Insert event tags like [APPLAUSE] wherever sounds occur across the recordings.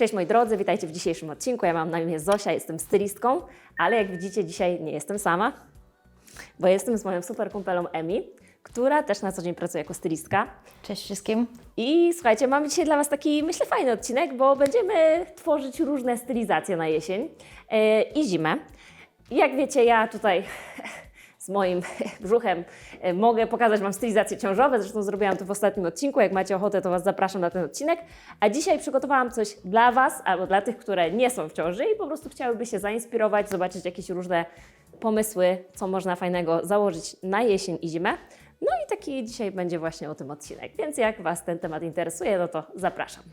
Cześć moi drodzy, witajcie w dzisiejszym odcinku. Ja mam na imię Zosia, jestem stylistką, ale jak widzicie dzisiaj nie jestem sama, bo jestem z moją super kumpelą Emi, która też na co dzień pracuje jako stylistka. Cześć wszystkim. I słuchajcie, mamy dzisiaj dla Was taki, myślę, fajny odcinek, bo będziemy tworzyć różne stylizacje na jesień e, i zimę. I Jak wiecie, ja tutaj z moim [LAUGHS] brzuchem e, mogę pokazać Wam stylizacje ciążowe, zresztą zrobiłam to w ostatnim odcinku. Jak macie ochotę, to Was zapraszam na ten odcinek. A dzisiaj przygotowałam coś dla Was albo dla tych, które nie są w ciąży i po prostu chciałyby się zainspirować, zobaczyć jakieś różne pomysły, co można fajnego założyć na jesień i zimę. No i taki dzisiaj będzie właśnie o tym odcinek. Więc jak Was ten temat interesuje, no to zapraszam.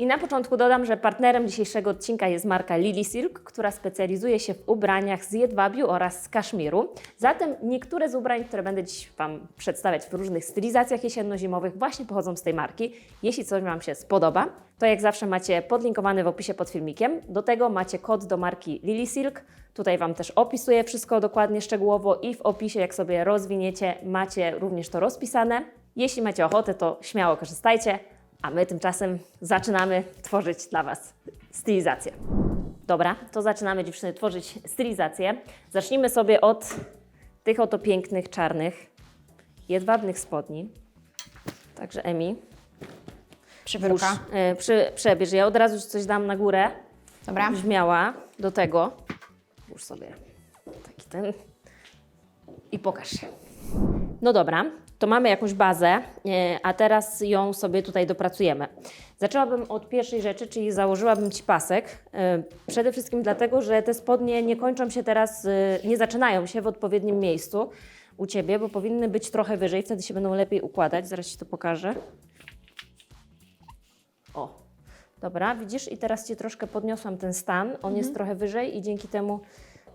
I na początku dodam, że partnerem dzisiejszego odcinka jest marka Lily Silk, która specjalizuje się w ubraniach z jedwabiu oraz z kaszmiru. Zatem niektóre z ubrań, które będę dziś Wam przedstawiać w różnych stylizacjach jesienno-zimowych, właśnie pochodzą z tej marki. Jeśli coś Wam się spodoba, to jak zawsze macie podlinkowany w opisie pod filmikiem. Do tego macie kod do marki Lily Silk. Tutaj Wam też opisuję wszystko dokładnie, szczegółowo i w opisie, jak sobie rozwiniecie, macie również to rozpisane. Jeśli macie ochotę, to śmiało korzystajcie. A my tymczasem zaczynamy tworzyć dla Was stylizację. Dobra, to zaczynamy dziewczyny tworzyć stylizację. Zacznijmy sobie od tych oto pięknych, czarnych, jedwabnych spodni. Także Emi, Przybyłka. włóż, e, przy, przebierz. Ja od razu Ci coś dam na górę, Dobra. żebyś miała do tego. Włóż sobie taki ten i pokaż się. No dobra, to mamy jakąś bazę, e, a teraz ją sobie tutaj dopracujemy. Zaczęłabym od pierwszej rzeczy, czyli założyłabym Ci pasek. E, Przede wszystkim dlatego, że te spodnie nie kończą się teraz, e, nie zaczynają się w odpowiednim miejscu u Ciebie, bo powinny być trochę wyżej, wtedy się będą lepiej układać. Zaraz Ci to pokażę. O, dobra, widzisz? I teraz Ci troszkę podniosłam ten stan. On jest trochę wyżej i dzięki temu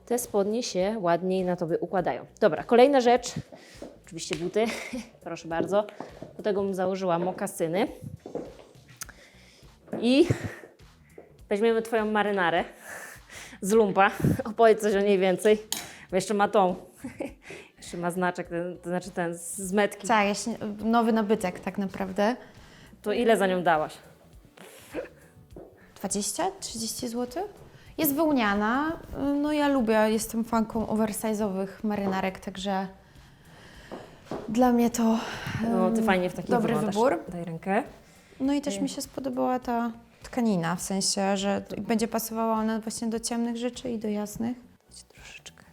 te spodnie się ładniej na Tobie układają. Dobra, kolejna rzecz. Oczywiście buty. [LAUGHS] Proszę bardzo. Do tego bym założyła mokasyny. I weźmiemy Twoją marynarę z lumpa. [LAUGHS] Opowiedz coś o niej więcej. Bo jeszcze ma tą. [LAUGHS] Jeszcze ma znaczek, ten, to znaczy ten z metki. Tak, nowy nabytek tak naprawdę. To ile za nią dałaś? 20-30 zł. Jest wełniana. No ja lubię, jestem fanką oversize'owych marynarek, także dla mnie to No, ty fajnie w takim dobry wyglądasz. wybór. Daj rękę. No i też mi się spodobała ta tkanina, w sensie, że t- będzie pasowała ona właśnie do ciemnych rzeczy i do jasnych. Troszeczkę.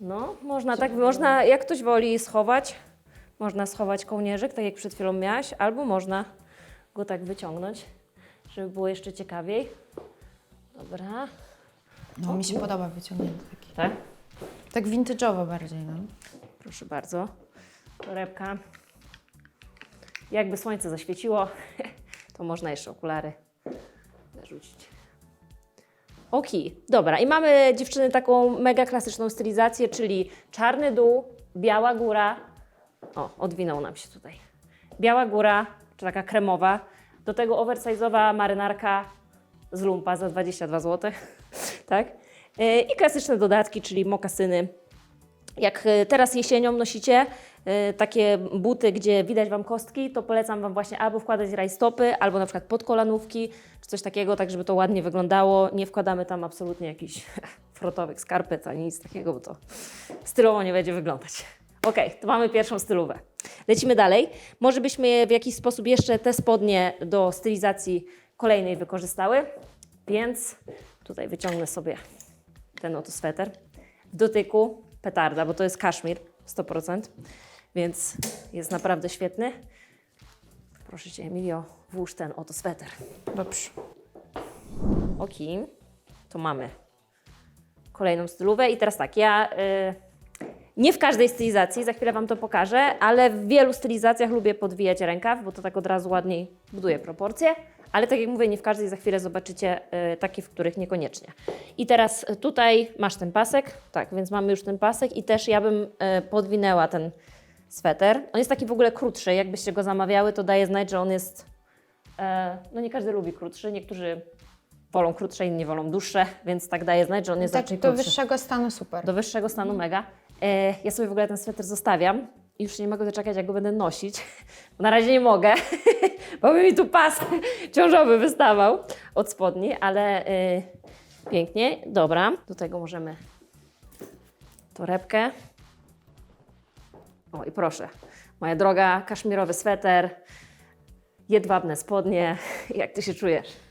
No, można tak, można, jak ktoś woli schować, można schować kołnierzyk, tak jak przed chwilą miałaś, albo można go tak wyciągnąć, żeby było jeszcze ciekawiej. Dobra, No mi się podoba wyciągnięty taki. tak? Tak vintage'owo bardziej, no. Proszę bardzo. Torebka. Jakby słońce zaświeciło, [LAUGHS] to można jeszcze okulary narzucić. Ok, dobra. I mamy dziewczyny taką mega klasyczną stylizację, czyli czarny dół, biała góra. O, odwinął nam się tutaj. Biała góra, czy taka kremowa. Do tego oversize'owa marynarka z lumpa za 22 zł. [LAUGHS] tak? Yy, I klasyczne dodatki, czyli mokasyny, jak e, teraz jesienią nosicie e, takie buty, gdzie widać Wam kostki, to polecam Wam właśnie albo wkładać rajstopy, albo na przykład podkolanówki, czy coś takiego, tak żeby to ładnie wyglądało. Nie wkładamy tam absolutnie jakichś [LAUGHS] frotowych skarpet ani nic takiego, bo to stylowo nie będzie wyglądać. Ok, to mamy pierwszą stylówę. Lecimy dalej. Może byśmy w jakiś sposób jeszcze te spodnie do stylizacji kolejnej wykorzystały, więc tutaj wyciągnę sobie ten oto sweter. W dotyku petarda, bo to jest kaszmir 100%, więc jest naprawdę świetny. Proszę Cię, Emilio, włóż ten oto sweter. Dobrze. Ok, to mamy kolejną stylówę i teraz tak, ja y, nie w każdej stylizacji, za chwilę Wam to pokażę, ale w wielu stylizacjach lubię podwijać rękaw, bo to tak od razu ładniej buduje proporcje, ale tak jak mówię, nie w każdej za chwilę zobaczycie y, takie, w których niekoniecznie. I teraz tutaj masz ten pasek, tak, więc mamy już ten pasek i też ja bym y, podwinęła ten sweter. On jest taki w ogóle krótszy, jakbyście go zamawiały, to daje znać, że on jest, e, no nie każdy lubi krótszy, niektórzy wolą krótsze, inni wolą dłuższe, więc tak daje znać, że on jest Tak raczej do krótszy. wyższego stanu super. Do wyższego stanu mega. E, ja sobie w ogóle ten sweter zostawiam i już się nie mogę doczekać, jak go będę nosić. [LAUGHS] Na razie nie mogę, [LAUGHS] bo by mi tu pas ciążowy wystawał od spodni, ale e, pięknie. Dobra, do tego możemy torebkę. O i proszę, moja droga, kaszmirowy sweter, jedwabne spodnie. [LAUGHS] Jak ty się czujesz?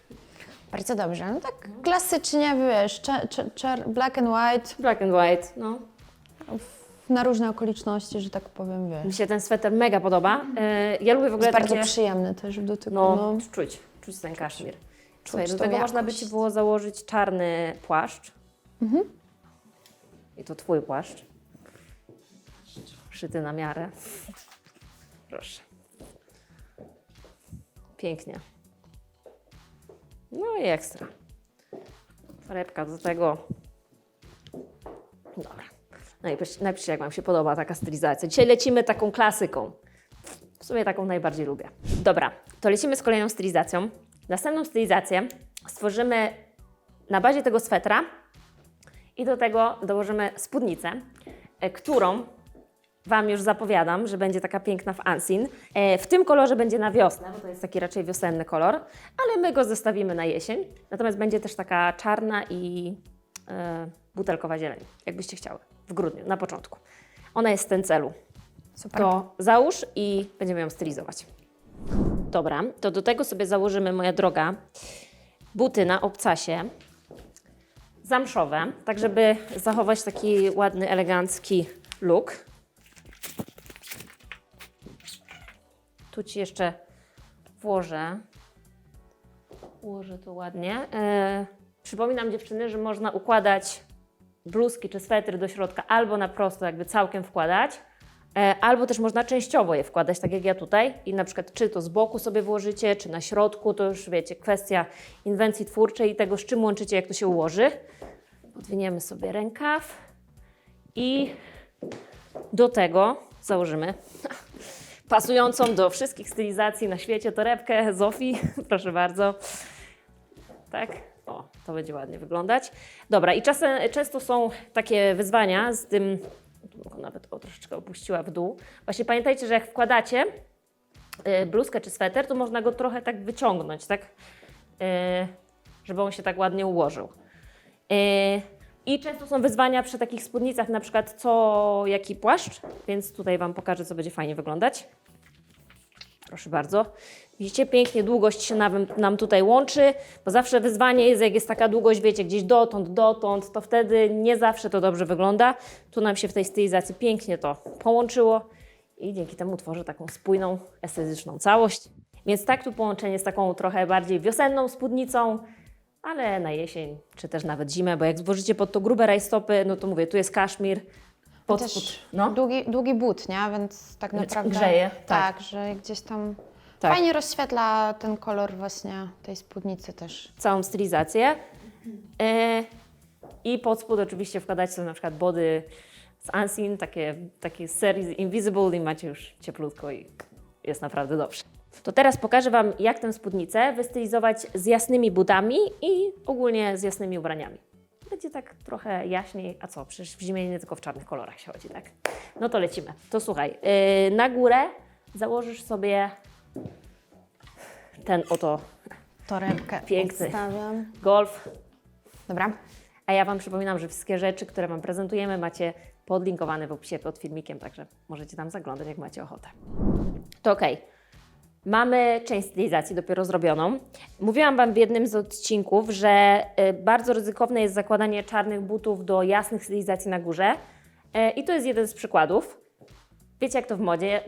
Bardzo dobrze. No tak klasycznie, wiesz, cza, cza, czar, black and white, Black and white, no. na różne okoliczności, że tak powiem, Mi wiesz. się ten sweter mega podoba. E, ja lubię w ogóle Jest bardzo takie... przyjemny też w dotyku. No, No. czuć, czuć ten kaszmir. Słuchaj, do tą tego można by jakość. Ci było założyć czarny płaszcz. I to Twój płaszcz. Szyty na miarę. Proszę. Pięknie. No i ekstra. Torebka do tego. Dobra. Napisz, napiszcie, jak Wam się podoba taka stylizacja. Dzisiaj lecimy taką klasyką. W sumie taką najbardziej lubię. Dobra, to lecimy z kolejną stylizacją. Następną stylizację stworzymy na bazie tego swetra i do tego dołożymy spódnicę, e, którą Wam już zapowiadam, że będzie taka piękna w Ansin. E, W tym kolorze będzie na wiosnę, bo to jest taki raczej wiosenny kolor, ale my go zostawimy na jesień. Natomiast będzie też taka czarna i e, butelkowa zieleń, jakbyście chciały, w grudniu, na początku. Ona jest w tym celu Super. to załóż i będziemy ją stylizować. Dobra, to do tego sobie założymy, moja droga, buty na obcasie, zamszowe, tak żeby zachować taki ładny, elegancki look. Tu Ci jeszcze włożę, włożę to ładnie. E, przypominam dziewczyny, że można układać bluzki czy swetry do środka albo na prosto, jakby całkiem wkładać, e, albo też można częściowo je wkładać, tak jak ja tutaj. I na przykład czy to z boku sobie włożycie, czy na środku, to już wiecie, kwestia inwencji twórczej i tego, z czym łączycie, jak to się ułoży. Podwiniemy sobie rękaw i do tego założymy [LAUGHS] pasującą do wszystkich stylizacji na świecie torebkę Zofii. [LAUGHS] Proszę bardzo. Tak? O, to będzie ładnie wyglądać. Dobra, i czasem, często są takie wyzwania z tym, nawet o, troszeczkę opuściła w dół. Właśnie pamiętajcie, że jak wkładacie y, bluzkę czy sweter, to można go trochę tak wyciągnąć, tak? Y, żeby on się tak ładnie ułożył. I często są wyzwania przy takich spódnicach, na przykład co jaki płaszcz, więc tutaj Wam pokażę, co będzie fajnie wyglądać. Proszę bardzo. Widzicie, pięknie długość się nam, nam tutaj łączy, bo zawsze wyzwanie jest, jak jest taka długość, wiecie, gdzieś dotąd, dotąd, to wtedy nie zawsze to dobrze wygląda. Tu nam się w tej stylizacji pięknie to połączyło i dzięki temu tworzy taką spójną, estetyczną całość. Więc tak tu połączenie z taką trochę bardziej wiosenną spódnicą, ale na jesień, czy też nawet zimę, bo jak złożycie pod to grube rajstopy, no to mówię, tu jest kaszmir, pod Też spód, no. długi, długi but, nie? Więc tak naprawdę... grzeje, tak. Tak, że gdzieś tam Tak. fajnie rozświetla ten kolor właśnie tej spódnicy też. całą stylizację. E, I pod spód oczywiście wkładać sobie na przykład body z Unseen, takie, takie z serii Invisible i macie już cieplutko i jest naprawdę dobrze. To teraz pokażę Wam, jak tę spódnicę wystylizować z jasnymi butami i ogólnie z jasnymi ubraniami. Będzie tak trochę jaśniej, a co, przecież w zimie nie tylko w czarnych kolorach się chodzi, tak? No to lecimy. To słuchaj, yy, na górę założysz sobie ten oto Torebkę Piękny. odstawiam. golf Dobra. A ja Wam przypominam, że wszystkie rzeczy, które Wam prezentujemy, macie podlinkowane w opisie pod filmikiem, także możecie tam zaglądać, jak macie ochotę. To ok. Mamy część stylizacji dopiero zrobioną. Mówiłam Wam w jednym z odcinków, że y, bardzo ryzykowne jest zakładanie czarnych butów do jasnych stylizacji na górze. Y, I to jest jeden z przykładów. Wiecie, jak to w modzie?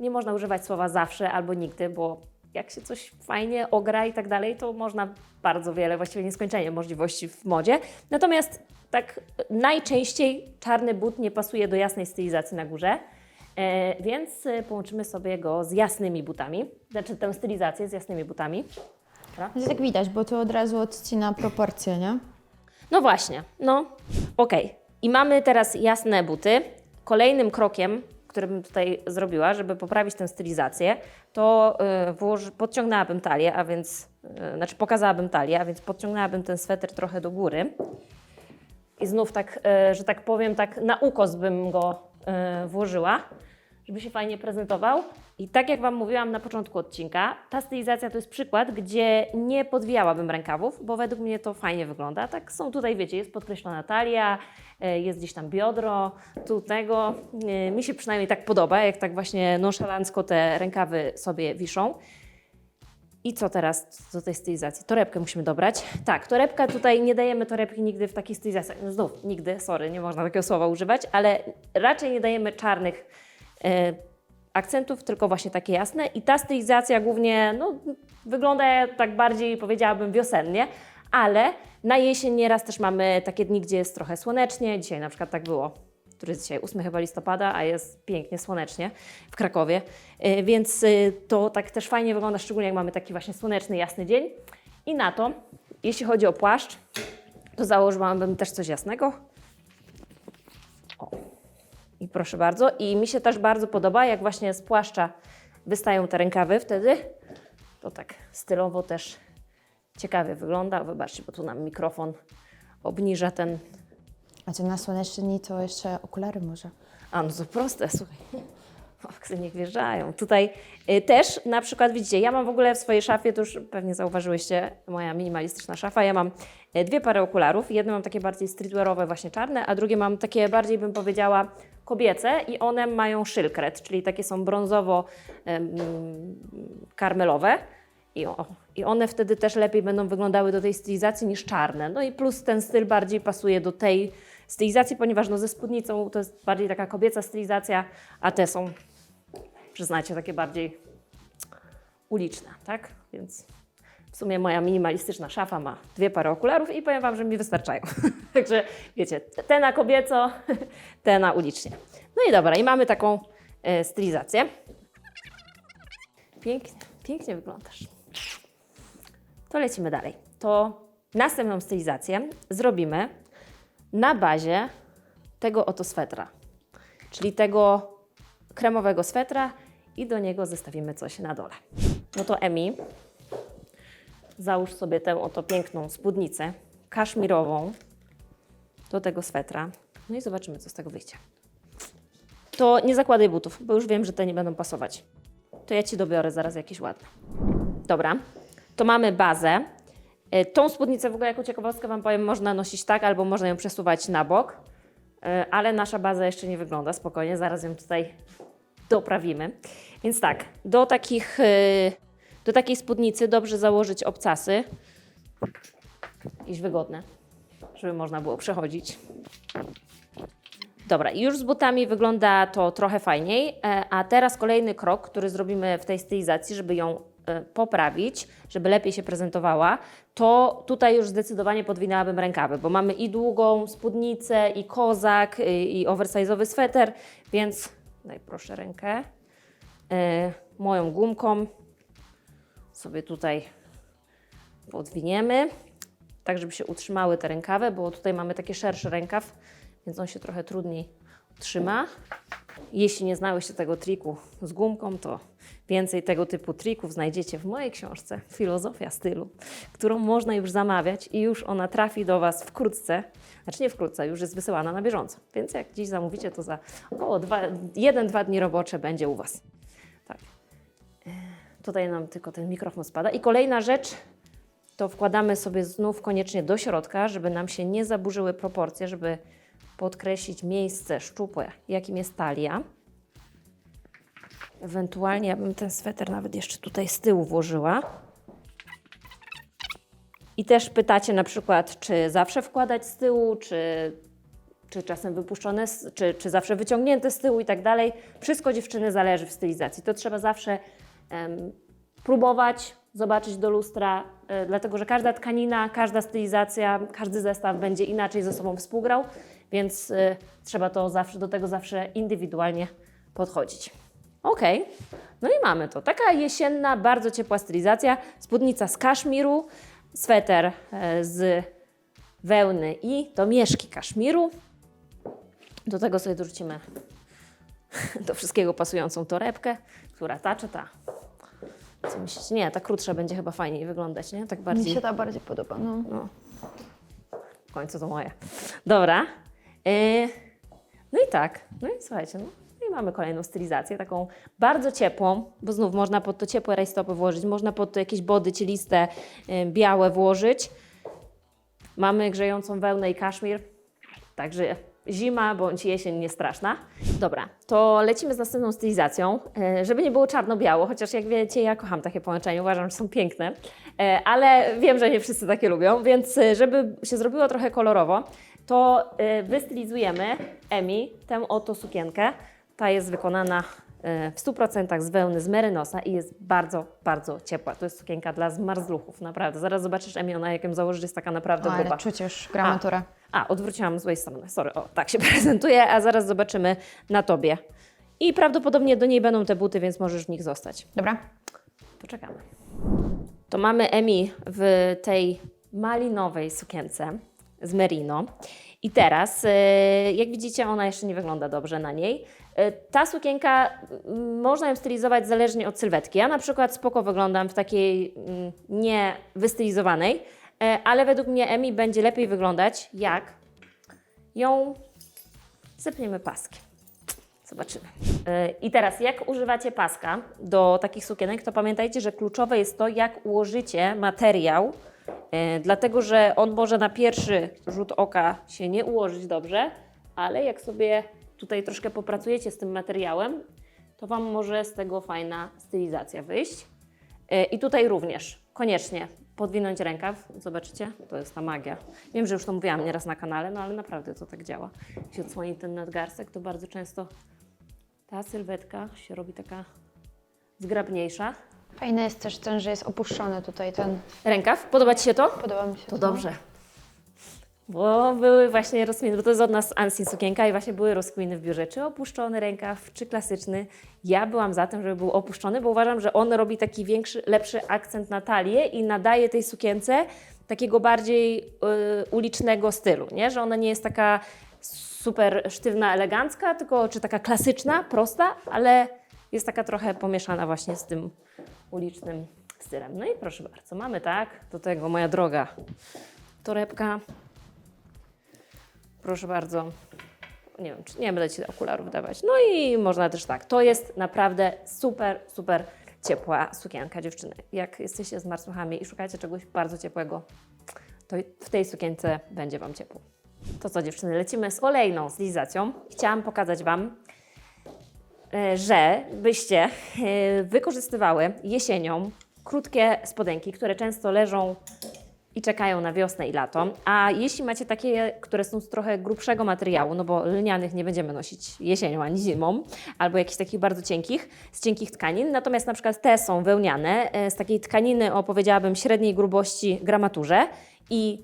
Nie można używać słowa zawsze albo nigdy, bo jak się coś fajnie ogra i tak dalej, to można bardzo wiele, właściwie nieskończenie możliwości w modzie. Natomiast tak najczęściej czarny but nie pasuje do jasnej stylizacji na górze, e, więc e, połączymy sobie go z jasnymi butami, znaczy tę stylizację z jasnymi butami. Dobra? Tak widać, bo to od razu odcina proporcje, nie? No właśnie, no okej. I mamy teraz jasne buty. Kolejnym krokiem, który bym tutaj zrobiła, żeby poprawić tę stylizację, to yy, włoży, podciągnęłabym talię, a więc, yy, znaczy pokazałabym talię, a więc podciągnęłabym ten sweter trochę do góry. I znów tak, e, że tak powiem, tak na ukos bym go e, włożyła, żeby się fajnie prezentował. I tak jak Wam mówiłam na początku odcinka, ta stylizacja to jest przykład, gdzie nie podwijałabym rękawów, bo według mnie to fajnie wygląda. Tak są tutaj, wiecie, jest podkreślona talia, e, jest gdzieś tam biodro, tu tego. E, Mi się przynajmniej tak podoba, jak tak właśnie nonszalancko te rękawy sobie wiszą. I co teraz do tej stylizacji? Torebkę musimy dobrać. Tak, torebka tutaj nie dajemy torebki nigdy w takiej stylizacji. No znów, nigdy, sorry, nie można takiego słowa używać, ale raczej nie dajemy czarnych e, akcentów, tylko właśnie takie jasne. I ta stylizacja głównie no, wygląda tak bardziej, powiedziałabym, wiosennie, ale na jesień nieraz też mamy takie dni, gdzie jest trochę słonecznie. Dzisiaj na przykład tak było który jest dzisiaj 8 chyba listopada, a jest pięknie słonecznie w Krakowie. Y, Więc y, to tak też fajnie wygląda, szczególnie jak mamy taki właśnie słoneczny, jasny dzień. I na to, jeśli chodzi o płaszcz, to założyłabym też coś jasnego. O. I proszę bardzo. I mi się też bardzo podoba, jak właśnie z płaszcza wystają te rękawy wtedy. To tak stylowo też ciekawie wygląda. Wybaczcie, bo tu nam mikrofon obniża ten A to na słoneczny dni to jeszcze okulary może. a no to proste, słuchaj. Foksy niech wjeżdżają. Tutaj y, też na przykład widzicie, ja mam w ogóle w swojej szafie, to już pewnie zauważyłyście, moja minimalistyczna szafa, ja mam y, dwie pary okularów. Jedne mam takie bardziej streetwearowe, właśnie czarne, a drugie mam takie bardziej bym powiedziała kobiece i one mają szylkret, czyli takie są brązowo-karmelowe. I one wtedy też lepiej będą wyglądały do tej stylizacji niż czarne. No i plus ten styl bardziej pasuje do tej stylizacji, ponieważ no ze spódnicą to jest bardziej taka kobieca stylizacja, a te są, przyznajcie, takie bardziej uliczne, tak? Więc w sumie moja minimalistyczna szafa ma dwie pary okularów i powiem Wam, że mi wystarczają. [LAUGHS] Także wiecie, te na kobieco, [LAUGHS] te na ulicznie. No i dobra, i mamy taką e, stylizację. Pięknie, pięknie wyglądasz. To lecimy dalej. To następną stylizację zrobimy na bazie tego oto swetra, czyli tego kremowego swetra i do niego zestawimy coś na dole. No to Emi, załóż sobie tę oto piękną spódnicę kaszmirową do tego swetra. No i zobaczymy, co z tego wyjdzie. To nie zakładaj butów, bo już wiem, że te nie będą pasować. To ja Ci dobiorę zaraz jakieś ładne. Dobra, to mamy bazę. E, Tą spódnicę w ogóle jako ciekawostkę Wam powiem, można nosić tak, albo można ją przesuwać na bok, E, ale nasza baza jeszcze nie wygląda, spokojnie, zaraz ją tutaj doprawimy. Więc tak, do, takich, e, do takiej spódnicy dobrze założyć obcasy, jakieś wygodne, żeby można było przechodzić. Dobra, już z butami wygląda to trochę fajniej, a teraz kolejny krok, który zrobimy w tej stylizacji, żeby ją poprawić, żeby lepiej się prezentowała, to tutaj już zdecydowanie podwinęłabym rękawy, bo mamy i długą spódnicę, i kozak, i, i oversize'owy sweter, więc daj proszę rękę. E, moją gumką sobie tutaj podwiniemy, tak żeby się utrzymały te rękawy, bo tutaj mamy taki szerszy rękaw, więc on się trochę trudniej trzyma. Jeśli nie znałyście tego triku z gumką, to więcej tego typu trików znajdziecie w mojej książce Filozofia stylu, którą można już zamawiać i już ona trafi do Was wkrótce. Znaczy nie wkrótce, już jest wysyłana na bieżąco. Więc jak dziś zamówicie, to za około 1-2 dni robocze będzie u Was. Tak. E, Tutaj nam tylko ten mikrofon spada. I kolejna rzecz, to wkładamy sobie znów koniecznie do środka, żeby nam się nie zaburzyły proporcje, żeby podkreślić miejsce szczupłe, jakim jest talia. Ewentualnie ja bym ten sweter nawet jeszcze tutaj z tyłu włożyła. I też pytacie na przykład, czy zawsze wkładać z tyłu, czy, czy czasem wypuszczone, czy, czy zawsze wyciągnięte z tyłu i tak dalej. Wszystko dziewczyny zależy w stylizacji. To trzeba zawsze próbować, zobaczyć do lustra, e, dlatego że każda tkanina, każda stylizacja, każdy zestaw będzie inaczej ze sobą współgrał, więc e, trzeba to zawsze, do tego zawsze indywidualnie podchodzić. Ok, no i mamy to. Taka jesienna, bardzo ciepła stylizacja. Spódnica z kaszmiru, sweter e, z wełny i domieszki kaszmiru. Do tego sobie dorzucimy [LAUGHS] do wszystkiego pasującą torebkę, która taczy ta. Co myślicie? Nie, ta krótsza będzie chyba fajniej wyglądać, nie? Tak Mi bardziej. się ta bardziej podoba. No. No. końcu to moje. Dobra. Yy, no i tak. No i słuchajcie, no. no i mamy kolejną stylizację, taką bardzo ciepłą, bo znów można pod to ciepłe rajstopy włożyć, można pod to jakieś body cieliste, yy, białe włożyć. Mamy grzejącą wełnę i kaszmir, także zima bądź jesień nie straszna. Dobra, to lecimy z następną stylizacją, e, żeby nie było czarno-biało, chociaż jak wiecie, ja kocham takie połączenia, uważam, że są piękne, E, ale wiem, że nie wszyscy takie lubią, więc e, żeby się zrobiło trochę kolorowo, to e, wystylizujemy Emi tę oto sukienkę. Ta jest wykonana e, w 100% z wełny z merynosa i jest bardzo, bardzo ciepła. To jest sukienka dla zmarzluchów, naprawdę. Zaraz zobaczysz Emi, ona jak ją założysz jest taka naprawdę O, ale gruba. już gramaturę. A, odwróciłam z złej strony, sorry, o, tak się [LAUGHS] prezentuje, a zaraz zobaczymy na Tobie. I prawdopodobnie do niej będą te buty, więc możesz w nich zostać. Dobra? Poczekamy. To mamy Emi w tej malinowej sukience z merino. I teraz, e, jak widzicie, ona jeszcze nie wygląda dobrze na niej. E, Ta sukienka, m, można ją stylizować zależnie od sylwetki. Ja na przykład spoko wyglądam w takiej mm, nie wystylizowanej, e, ale według mnie Emi będzie lepiej wyglądać, jak ją zepniemy paskiem. Zobaczymy. I teraz, jak używacie paska do takich sukienek, to pamiętajcie, że kluczowe jest to, jak ułożycie materiał, dlatego że on może na pierwszy rzut oka się nie ułożyć dobrze, ale jak sobie tutaj troszkę popracujecie z tym materiałem, to Wam może z tego fajna stylizacja wyjść. Yy, I tutaj również, koniecznie podwinąć rękaw, zobaczycie, to jest ta magia. Wiem, że już to mówiłam nieraz na kanale, no ale naprawdę to tak działa. Jak się odsłoni ten nadgarstek, to bardzo często ta sylwetka się robi taka zgrabniejsza. Fajne jest też ten, że jest opuszczony tutaj ten. Rękaw, podoba Ci się to? Podoba mi się To dobrze. Bo były właśnie rozkminy, bo to jest od nas Ansin sukienka i właśnie były rozkminy w biurze, czy opuszczony rękaw, czy klasyczny. Ja byłam za tym, żeby był opuszczony, bo uważam, że on robi taki większy, lepszy akcent na talię i nadaje tej sukience takiego bardziej y, ulicznego stylu, nie? że ona nie jest taka super sztywna, elegancka, tylko czy taka klasyczna, prosta, ale jest taka trochę pomieszana właśnie z tym ulicznym stylem. No i proszę bardzo, mamy tak, do tego moja droga torebka. Proszę bardzo. Nie wiem, czy nie będę Ci okularów dawać. No i można też tak. To jest naprawdę super, super ciepła sukienka dziewczyny. Jak jesteście z marsłuchami i szukacie czegoś bardzo ciepłego, to w tej sukience będzie Wam ciepło. To co dziewczyny, lecimy z kolejną stylizacją. Chciałam pokazać Wam, że byście e, wykorzystywały jesienią krótkie spodenki, które często leżą i czekają na wiosnę i lato. A jeśli macie takie, które są z trochę grubszego materiału, no bo lnianych nie będziemy nosić jesienią ani zimą, albo jakichś takich bardzo cienkich, z cienkich tkanin, natomiast na przykład te są wełniane, e, z takiej tkaniny o powiedziałabym średniej grubości gramaturze i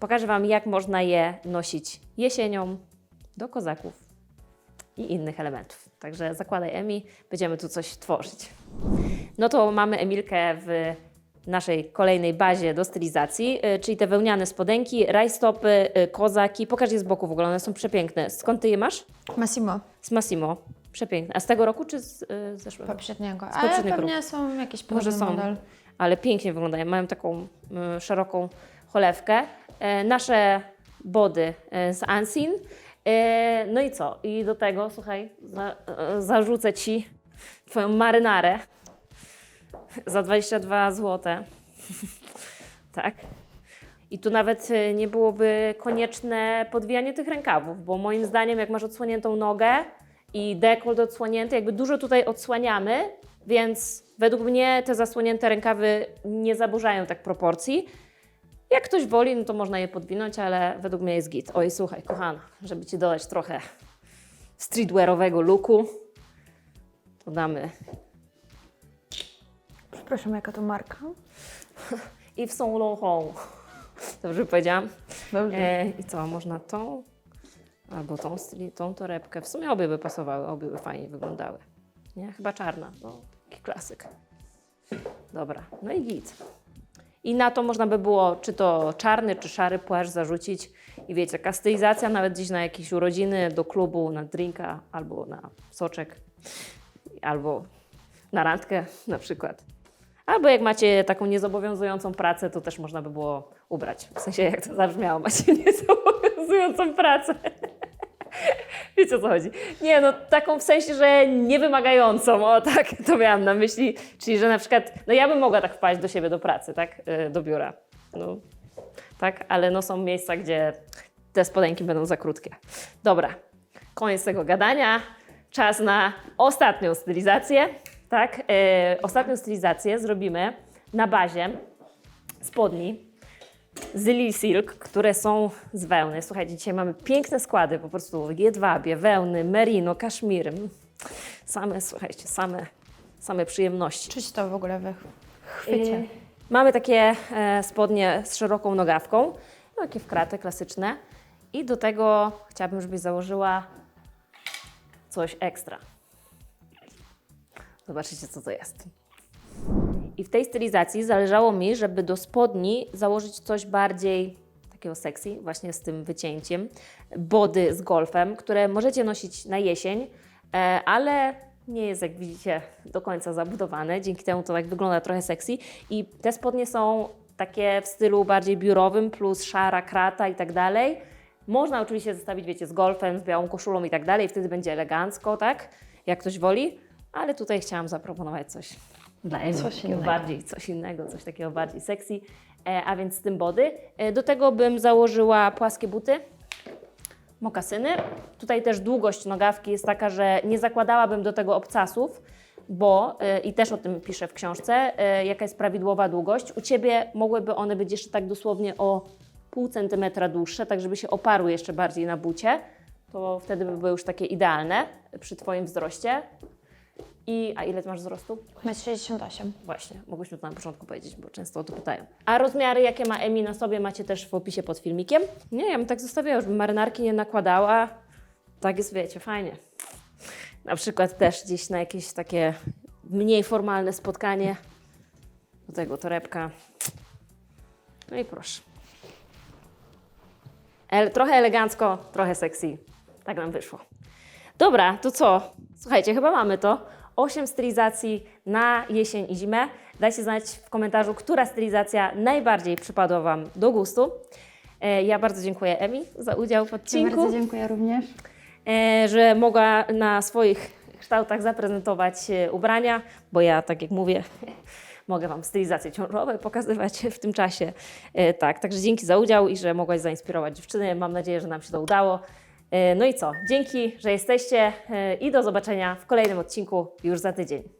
pokażę Wam, jak można je nosić jesienią do kozaków i innych elementów. Także zakładaj Emi, będziemy tu coś tworzyć. No to mamy Emilkę w naszej kolejnej bazie do stylizacji, y, czyli te wełniane spodenki, rajstopy, y, kozaki. Pokaż je z boku w ogóle, one są przepiękne. Skąd Ty je masz? Massimo Z Massimo. Przepiękne. A z tego roku czy z y, zeszłego? poprzedniego. Z Ale pewnie są jakieś Może są, model. ale pięknie wyglądają. Mają taką y, szeroką cholewkę. E, nasze body e, z Ansin. E, no i co? I do tego, słuchaj, za, zarzucę Ci Twoją marynarę za 22 zł. [LAUGHS] tak. I tu nawet e, nie byłoby konieczne podwijanie tych rękawów, bo moim zdaniem, jak masz odsłoniętą nogę i dekolt odsłonięty, jakby dużo tutaj odsłaniamy, więc według mnie te zasłonięte rękawy nie zaburzają tak proporcji. Jak ktoś woli, no to można je podwinąć, ale według mnie jest git. Oj, słuchaj, kochana, żeby Ci dodać trochę streetwearowego looku, to damy Przepraszam, jaka to marka? [LAUGHS] Yves Saint Laurent. Dobrze powiedziałam? Dobrze. E, I co, można tą albo tą, tą torebkę. W sumie obie by pasowały, obie by fajnie wyglądały. Nie? Chyba czarna, no, taki klasyk. Dobra, no i git. I na to można by było czy to czarny, czy szary płaszcz zarzucić. I wiecie, taka stylizacja nawet gdzieś na jakieś urodziny, do klubu, na drinka, albo na soczek, albo na randkę na przykład. Albo jak macie taką niezobowiązującą pracę, to też można by było ubrać. W sensie, jak to zabrzmiało, macie [LAUGHS] niezobowiązującą pracę. Wiecie o co chodzi? Nie, no taką w sensie, że niewymagającą, o tak, to miałam na myśli. Czyli, że na przykład, no ja bym mogła tak wpaść do siebie do pracy, tak, y, do biura. No, tak, ale no są miejsca, gdzie te spodenki będą za krótkie. Dobra, koniec tego gadania. Czas na ostatnią stylizację, tak. Y, ostatnią stylizację zrobimy na bazie spodni z Lily Silk, które są z wełny. Słuchajcie, dzisiaj mamy piękne składy, po prostu jedwabie, wełny, merino, kaszmir. Same, słuchajcie, same, same przyjemności. Czuć to w ogóle we chwycie. Yy, Mamy takie e, spodnie z szeroką nogawką, no, takie w kratę klasyczne. I do tego chciałabym, żebyś założyła coś ekstra. Zobaczycie, co to jest. I w tej stylizacji zależało mi, żeby do spodni założyć coś bardziej takiego sexy, właśnie z tym wycięciem. Body z golfem, które możecie nosić na jesień, e, ale nie jest, jak widzicie, do końca zabudowane. Dzięki temu to tak wygląda trochę sexy. I te spodnie są takie w stylu bardziej biurowym, plus szara krata i tak dalej. Można oczywiście zestawić, wiecie, z golfem, z białą koszulą i tak dalej, wtedy będzie elegancko, tak? Jak ktoś woli, ale tutaj chciałam zaproponować coś dla. Coś innego. bardziej, coś innego, coś takiego bardziej sexy, e, a więc z tym body. E, do tego bym założyła płaskie buty, mokasyny. Tutaj też długość nogawki jest taka, że nie zakładałabym do tego obcasów, bo e, i też o tym piszę w książce, e, jaka jest prawidłowa długość. U Ciebie mogłyby one być jeszcze tak dosłownie o pół centymetra dłuższe, tak żeby się oparły jeszcze bardziej na bucie. To wtedy by były już takie idealne przy Twoim wzroście. I, a ile masz wzrostu? 1,68 m. Właśnie, mogłyśmy to na początku powiedzieć, bo często o to pytają. A rozmiary, jakie ma Emi na sobie, macie też w opisie pod filmikiem. Nie, ja bym tak zostawiała, żeby marynarki nie nakładała. Tak jest, wiecie, fajnie. Na przykład też gdzieś na jakieś takie mniej formalne spotkanie. Do tego torebka. No i proszę. El, trochę elegancko, trochę sexy. Tak nam wyszło. Dobra, to co? Słuchajcie, chyba mamy to. 8 stylizacji na jesień i zimę. Dajcie znać w komentarzu, która stylizacja najbardziej przypadła Wam do gustu. E, Ja bardzo dziękuję Emi za udział w odcinku, Bardzo dziękuję również. e, że mogła na swoich kształtach zaprezentować e, ubrania, bo ja, tak jak mówię, [LAUGHS] mogę Wam stylizacje ciążowe pokazywać w tym czasie. Tak, także dzięki za udział i że mogłaś zainspirować dziewczyny. Mam nadzieję, że nam się to udało. E, No i co? Dzięki, że jesteście e, i do zobaczenia w kolejnym odcinku już za tydzień.